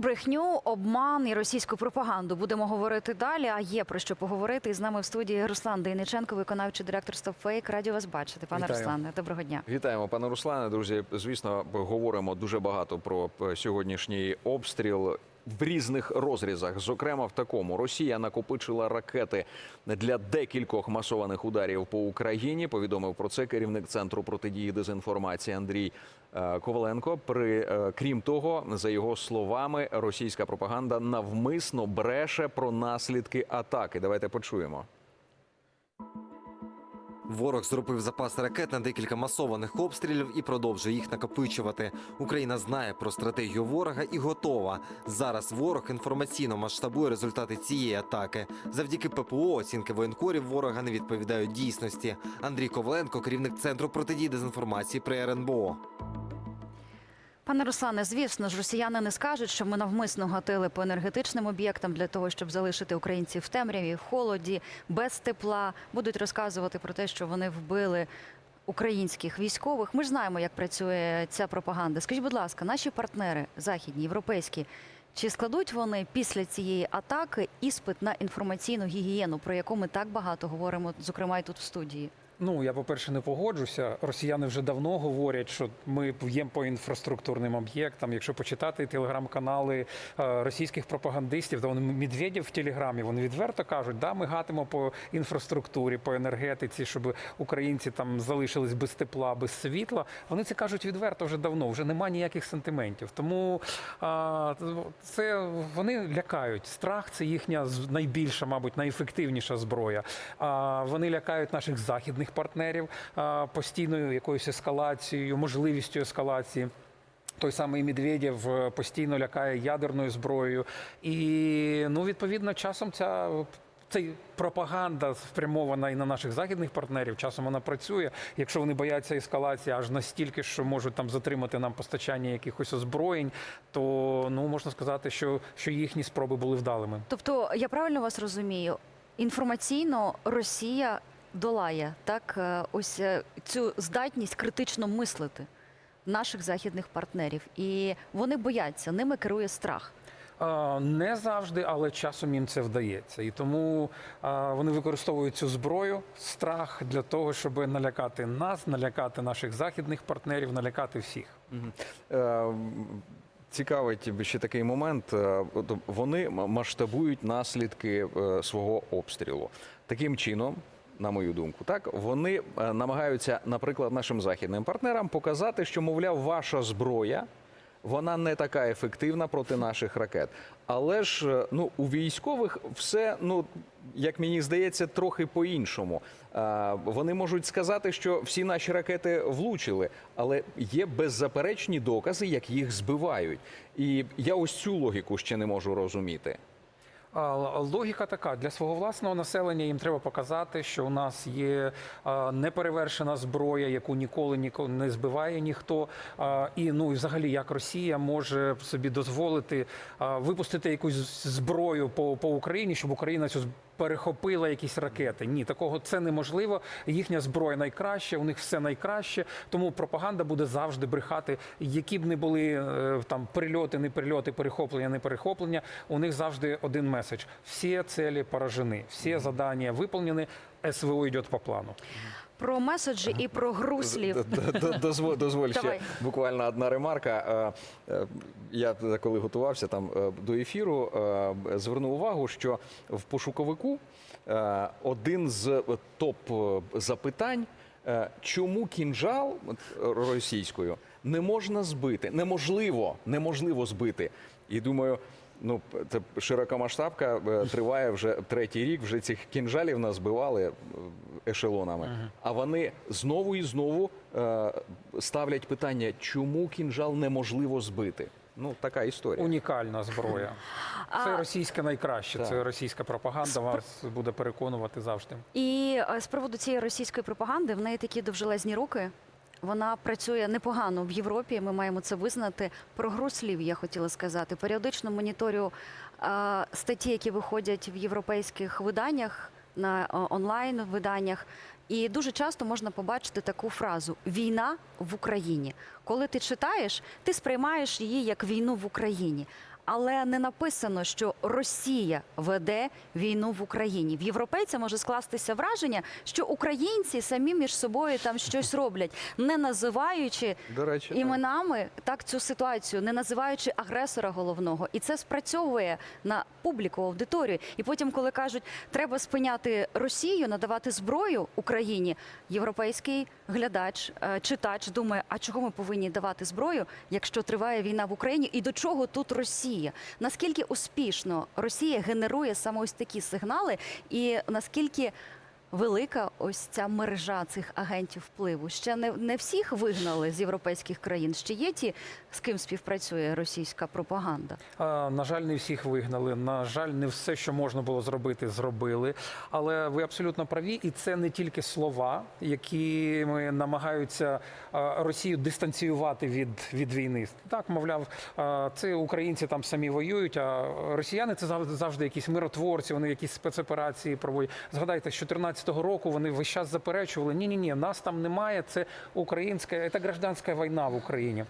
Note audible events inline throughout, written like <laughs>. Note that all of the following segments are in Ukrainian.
брехню, обман і російську пропаганду будемо говорити далі. А є про що поговорити. І з нами в студії Руслан Дейниченко, виконавчий директор StopFake. Раді вас бачити, пане Вітаю. Руслане. Доброго дня. Вітаємо, пане Руслане. Друзі, звісно, говоримо дуже багато про сьогоднішній обстріл. В різних розрізах, зокрема в такому, Росія накопичила ракети для декількох масованих ударів по Україні. Повідомив про це керівник центру протидії дезінформації Андрій е, Коваленко. При е, крім того, за його словами, російська пропаганда навмисно бреше про наслідки атаки. Давайте почуємо. Ворог зробив запас ракет на декілька масованих обстрілів і продовжує їх накопичувати. Україна знає про стратегію ворога і готова. Зараз ворог інформаційно масштабує результати цієї атаки. Завдяки ППО оцінки воєнкорів ворога не відповідають дійсності. Андрій Ковленко, керівник центру протидії дезінформації при РНБО. Пане Руслане, звісно ж, росіяни не скажуть, що ми навмисно гатили по енергетичним об'єктам для того, щоб залишити українців в темряві, в холоді, без тепла. Будуть розказувати про те, що вони вбили українських військових. Ми ж знаємо, як працює ця пропаганда. Скажіть, будь ласка, наші партнери західні, європейські. Чи складуть вони після цієї атаки іспит на інформаційну гігієну, про яку ми так багато говоримо, зокрема і тут в студії? Ну я по-перше, не погоджуся. Росіяни вже давно говорять, що ми б'ємо по інфраструктурним об'єктам. Якщо почитати телеграм-канали е, російських пропагандистів, то вони Медведєв в телеграмі вони відверто кажуть, да, ми гатимо по інфраструктурі, по енергетиці, щоб українці там залишились без тепла, без світла. Вони це кажуть відверто вже давно. Вже немає ніяких сантиментів. Тому а, це вони лякають. Страх це їхня найбільша, мабуть, найефективніша зброя. А вони лякають наших західних партнерів постійною якоюсь ескалацією, можливістю ескалації. Той самий Медведєв е, постійно лякає ядерною зброєю, і ну відповідно часом ця. Цей пропаганда спрямована і на наших західних партнерів. Часом вона працює. Якщо вони бояться ескалації аж настільки, що можуть там затримати нам постачання якихось озброєнь, то ну можна сказати, що, що їхні спроби були вдалими. Тобто, я правильно вас розумію, інформаційно Росія долає так е, ось е, цю здатність критично мислити наших західних партнерів, і вони бояться, ними керує страх. Не завжди, але часом їм це вдається. І тому вони використовують цю зброю, страх для того, щоб налякати нас, налякати наших західних партнерів, налякати всіх. Е, Цікавить ще такий момент. Вони масштабують наслідки свого обстрілу. Таким чином, на мою думку, так вони е, намагаються, наприклад, нашим західним партнерам показати, що, мовляв, ваша зброя. Вона не така ефективна проти наших ракет. Але ж е, ну у військових все, ну як мені здається, трохи по-іншому. Е, Вони можуть сказати, що всі наші ракети влучили, але є беззаперечні докази, як їх збивають. І я ось цю логіку ще не можу розуміти. Логіка така: для свого власного населення їм треба показати, що у нас є неперевершена зброя, яку ніколи ніколи не збиває ніхто. І ну і взагалі, як Росія може собі дозволити випустити якусь зброю по, по Україні, щоб Україна цю з- перехопила якісь ракети. Ні, такого це неможливо. Їхня зброя найкраща, у них все найкраще. Тому пропаганда буде завжди брехати, які б не були е, там прильоти, не прильоти, перехоплення, не перехоплення. У них завжди один меседж: всі цілі поражені, всі завдання виконані, СВО йде по плану. Про меседжі і про гру слів. Д- д- Дозволь, дозволь ще буквально одна ремарка. Е, е, Я коли готувався там е, до ефіру, звернув увагу, що в пошуковику один з топ запитань. Чому кінжал російською не можна збити? Неможливо, неможливо збити. І думаю, ну це широкомасштабка е, триває вже третій рік. Вже цих кінжалів нас збивали е, ешелонами. А вони знову і знову е, ставлять питання, чому кінжал неможливо збити? Ну така історія. Унікальна зброя. <laughs> Це російська найкраще. Так. Це російська пропаганда. Вас буде переконувати завжди. І з приводу цієї російської пропаганди в неї такі довжелезні руки. Вона працює непогано в Європі. Ми маємо це визнати. Про гру слів я хотіла сказати. Періодично моніторю статті, які виходять в європейських виданнях на онлайн виданнях. І дуже часто можна побачити таку фразу Війна в Україні. Коли ти читаєш, ти сприймаєш її як війну в Україні. Але не написано, що Росія веде війну в Україні. В європейця може скластися враження, що українці самі між собою там щось роблять, не називаючи До речі, іменами так цю ситуацію, не називаючи агресора головного, і це спрацьовує на публіку аудиторію. І потім, коли кажуть, треба спиняти Росію, надавати зброю Україні, європейський глядач, е, читач думає, а чого ми повинні давати зброю, якщо триває війна в Україні, і до чого тут Росія? Наскільки успішно Росія генерує саме ось такі сигнали, і наскільки велика ось ця мережа цих агентів впливу. Ще не, не всіх вигнали з європейських країн. Ще є ті, з ким співпрацює російська пропаганда. А, На жаль, не всіх вигнали. На жаль, не все, що можна було зробити, зробили. Але ви абсолютно праві, і це не тільки слова, які намагаються а, Росію дистанціювати від, від війни. Так, мовляв, це українці там самі воюють, а росіяни це завжди, завжди якісь миротворці, вони якісь спецоперації проводять. Згадайте, з 2014 року вони весь час заперечували: ні, ні, ні, нас там немає. Це українська, це гражданська війна в Україні.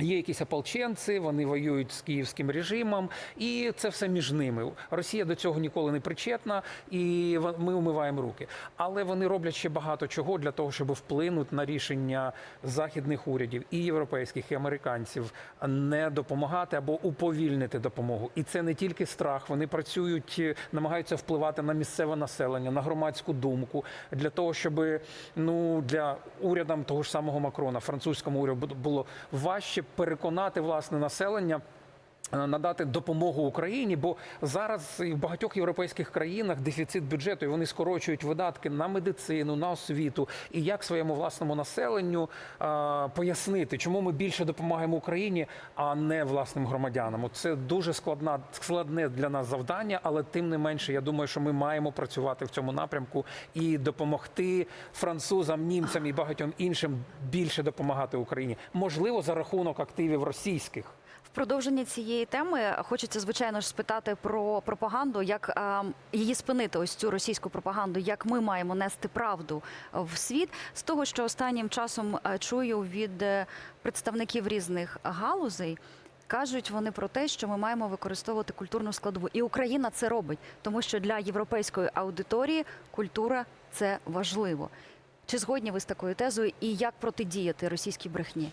Є якісь ополченці, вони воюють з київським режимом, і це все між ними. Росія до цього ніколи не причетна, і ми умиваємо руки. Але вони роблять ще багато чого для того, щоб вплинути на рішення західних урядів і європейських, і американців не допомагати або уповільнити допомогу. І це не тільки страх. Вони працюють, е, намагаються впливати на місцеве населення, на громадську думку для того, щоб ну для урядам того ж самого Макрона, французькому уряду було важче переконати власне населення. Е, Надати допомогу Україні, бо зараз і в багатьох європейських країнах дефіцит бюджету, і вони скорочують видатки на медицину, на освіту. І як своєму власному населенню а, пояснити, чому ми більше допомагаємо Україні, а не власним громадянам? Це дуже складна складне для нас завдання, але тим не менше, я думаю, що ми маємо працювати в цьому напрямку і допомогти французам, німцям і багатьом іншим більше допомагати Україні. Можливо, за рахунок активів російських. В продовження цієї теми хочеться звичайно ж спитати про пропаганду, як її спинити, ось цю російську пропаганду, як ми маємо нести правду в світ. З того, що останнім часом чую від е, представників різних галузей. Кажуть вони про те, що ми маємо використовувати культурну складову, і Україна це робить, тому що для європейської аудиторії культура це важливо. Чи згодні ви з такою тезою, і як протидіяти російській брехні?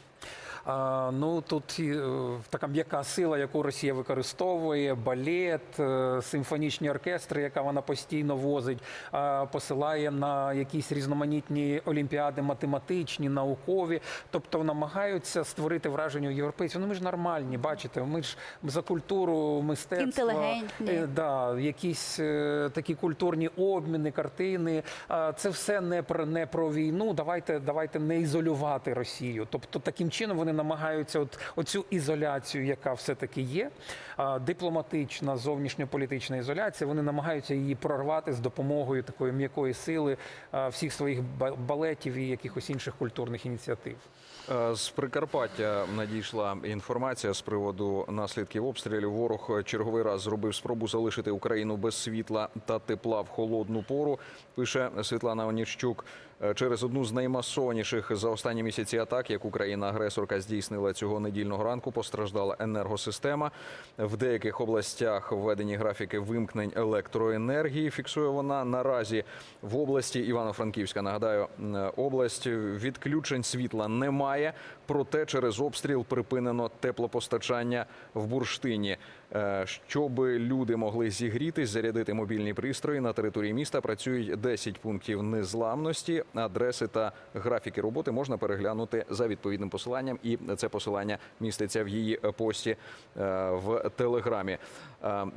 Ну тут е, така м'яка сила, яку Росія використовує, балет, е, симфонічні оркестри, яка вона постійно возить, посилає на якісь різноманітні олімпіади, математичні, наукові. Тобто намагаються створити враження європейців. Ну ми ж нормальні, бачите, ми ж за культуру, мистецтво, Інтелігентні. е, да, якісь такі культурні обміни, картини. Це все не про не про війну. Давайте, давайте не ізолювати Росію. Тобто таким чином вони намагаються от оцю ізоляцію, яка все-таки є, дипломатична, зовнішньополітична ізоляція. Вони намагаються її прорвати з допомогою такої м'якої сили всіх своїх ба- балетів і якихось інших культурних ініціатив. Е, З Прикарпаття надійшла інформація з приводу наслідків обстрілів. Ворог черговий раз зробив спробу залишити Україну без світла та тепла в холодну пору. Пише Світлана Оніщук. Е, Через одну з наймасованіших за останні місяці атак, як Україна-агресорка здійснила цього недільного ранку, постраждала енергосистема. В деяких областях введені графіки вимкнень електроенергії. Фіксує вона наразі в області Івано-Франківська. Нагадаю, область відключень світла немає. Проте через обстріл припинено теплопостачання в бурштині. Е, Щоб люди могли зігрітись, зарядити мобільні пристрої на території міста. Працюють 10 пунктів незламності. Адреси та графіки роботи можна переглянути за відповідним посиланням, і це посилання міститься в її пості е, в телеграмі. Е,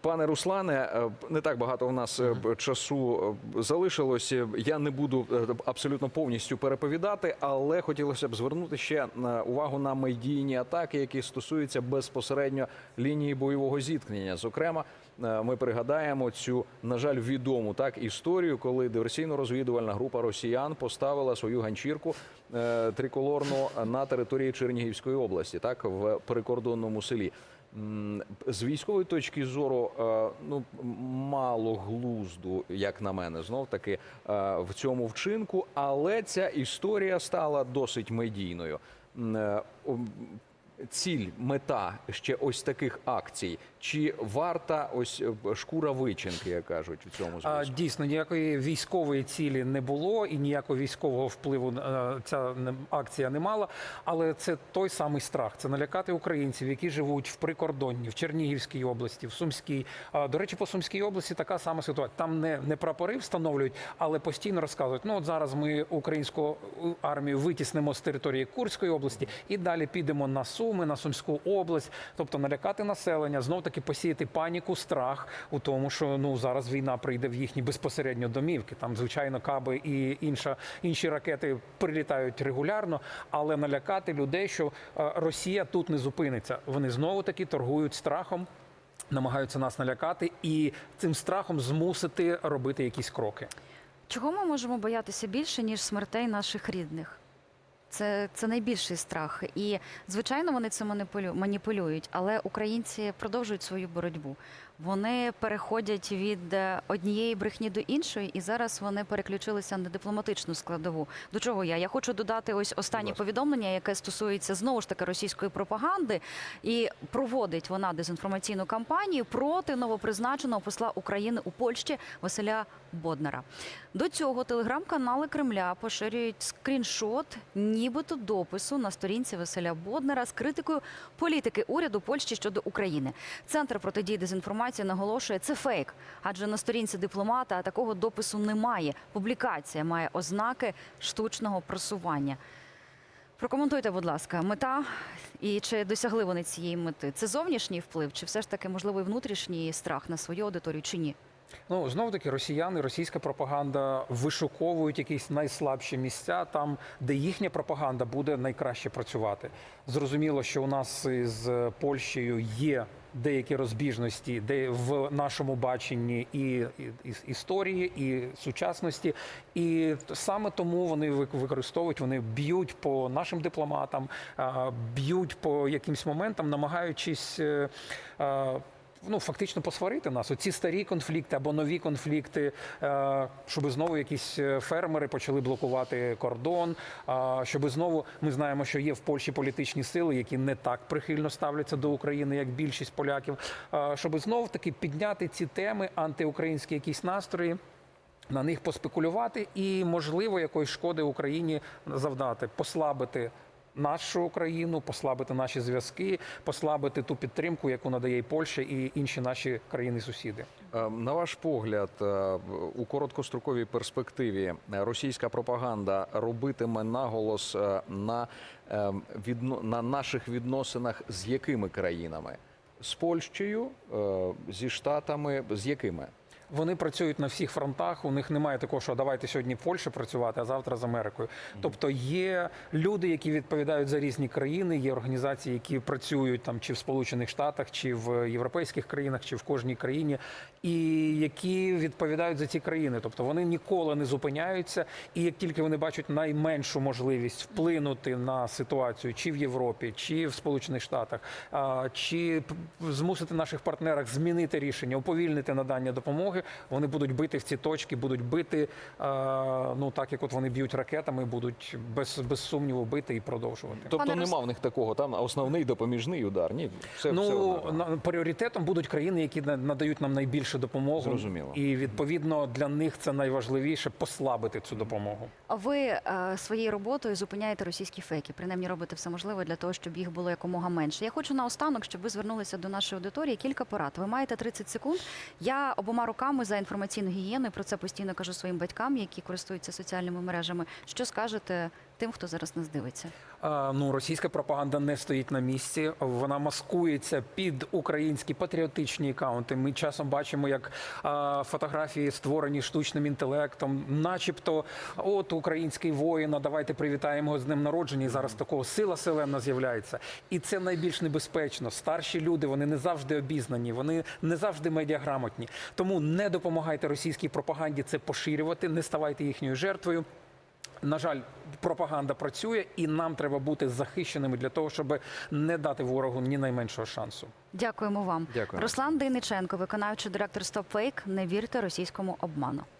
Пане Руслане, не так багато у нас часу залишилось. Я не буду абсолютно повністю переповідати, але хотілося б звернути ще увагу на медійні атаки, які стосуються безпосередньо лінії бойового зіткнення. Зокрема, е, ми пригадаємо цю, на жаль, відому так історію, коли диверсійно-розвідувальна група росіян поставила свою ганчірку е, триколорну на території Чернігівської області, так в прикордонному селі. З військової точки зору, е, ну мало глузду, як на мене, знов таки е, в цьому вчинку, але ця історія стала досить медійною. Ціль, мета ще ось таких акцій? Чи варта ось е, шкура вичинки, як кажуть, у цьому А, зв'язку? Дійсно, ніякої військової цілі не було і ніякого військового впливу е, ця акція не мала. Але це той самий страх. Це налякати українців, які живуть в прикордонні, в Чернігівській області, в Сумській. До речі, по Сумській області така сама ситуація. Там не, не прапори встановлюють, але постійно розказують: ну от зараз ми українську е, армію витіснимо з території Курської області і далі підемо на Суми, на Сумську область, тобто налякати населення, знов таки посіяти паніку, страх у тому, що ну зараз війна прийде в їхні безпосередньо домівки. Там, звичайно, каби і інша інші ракети прилітають регулярно, але налякати людей, що е, Росія тут не зупиниться. Вони знову таки торгують страхом. Намагаються нас налякати і цим страхом змусити робити якісь кроки. Чого ми можемо боятися більше, ніж смертей наших рідних? Це, це найбільший страх. І, звичайно, вони це маніпулю- маніпулюють, але українці продовжують свою боротьбу. Вони переходять від е, однієї брехні до іншої, і зараз вони переключилися на дипломатичну складову. До чого я? Я хочу додати ось останнє повідомлення, яке стосується знову ж таки російської пропаганди, і проводить вона дезінформаційну кампанію проти новопризначеного посла України у Польщі Василя Боднара. До цього телеграм-канали Кремля поширюють скріншот, нібито допису на сторінці Василя Боднара з критикою політики уряду Польщі щодо України. Центр протидії дезінформації наголошує, це фейк, адже на сторінці дипломата такого допису немає. Публікація має ознаки штучного просування. Прокоментуйте, будь ласка, мета і чи досягли вони цієї мети? Це зовнішній вплив, чи все ж таки можливо і внутрішній страх на свою аудиторію, чи ні? Ну знову таки, росіяни, російська пропаганда вишуковують якісь найслабші місця там, де їхня пропаганда буде найкраще працювати. Зрозуміло, що у нас із Польщею є деякі розбіжності, де в нашому баченні і, історії, і сучасності, і саме тому вони використовують, вони б'ють по нашим дипломатам, б'ють по якимсь моментам, намагаючись. Е, е, ну, фактично посварити нас. Оці старі конфлікти або нові конфлікти, е, щоб знову якісь е, фермери почали блокувати кордон. Щоб знову ми знаємо, що є в Польщі політичні сили, які не так прихильно ставляться до України, як більшість поляків. Щоб знову таки підняти ці теми, антиукраїнські якісь настрої. На них поспекулювати і, можливо, якоїсь шкоди Україні завдати, послабити нашу Україну, послабити наші зв'язки, послабити ту підтримку, яку надає і Польща, і інші наші країни-сусіди. Е, На ваш погляд, е, у короткостроковій перспективі е, російська пропаганда робитиме наголос на, на наших відносинах з якими країнами? З Польщею, зі Штатами, з якими? Вони працюють на всіх фронтах. У них немає такого, що давайте сьогодні в Польщі працювати, а завтра з Америкою. Тобто є люди, які відповідають за різні країни, є організації, які працюють там чи в Сполучених Штатах, чи в європейських країнах, чи в кожній країні, і які відповідають за ці країни. Тобто вони ніколи не зупиняються. І як тільки вони бачать найменшу можливість вплинути на ситуацію, чи в Європі, чи в Сполучених Штатах, чи змусити наших партнерах змінити рішення, уповільнити надання допомоги, вони будуть бити в ці точки, будуть бити, а, ну так як от вони б'ють ракетами, будуть без, без сумніву бити і продовжувати. Тобто Пане нема в них такого там основний допоміжний удар. Ні, все, все Ну одно. на пріоритетом будуть країни, які на- надають нам найбільше допомогу. Зрозуміло. І відповідно для них це найважливіше послабити цю допомогу. А ви е, своєю роботою зупиняєте російські фейки, принаймні робите все можливе для того, щоб їх було якомога менше. Я хочу наостанок, щоб ви звернулися до нашої аудиторії. Кілька порад. Ви маєте 30 секунд. Я обома руками за інформаційну гігієну і про це постійно кажу своїм батькам, які користуються соціальними мережами. Що скажете тим, хто зараз нас дивиться? А, Ну, російська пропаганда не стоїть на місці. Вона маскується під українські патріотичні акаунти. Ми часом бачимо, як а, фотографії створені штучним інтелектом, начебто, от український воїн, а давайте привітаємо його з днем народження. І зараз такого сила селена з'являється. І це найбільш небезпечно. Старші люди вони не завжди обізнані, вони не завжди медіаграмотні. Тому не допомагайте російській пропаганді це поширювати, не ставайте їхньою жертвою. На жаль, пропаганда працює, і нам треба бути захищеними для того, щоб не дати ворогу ні найменшого шансу. Дякуємо вам. Дякую. Руслан Дейниченко, виконавчий директор StopFake. Не вірте російському обману.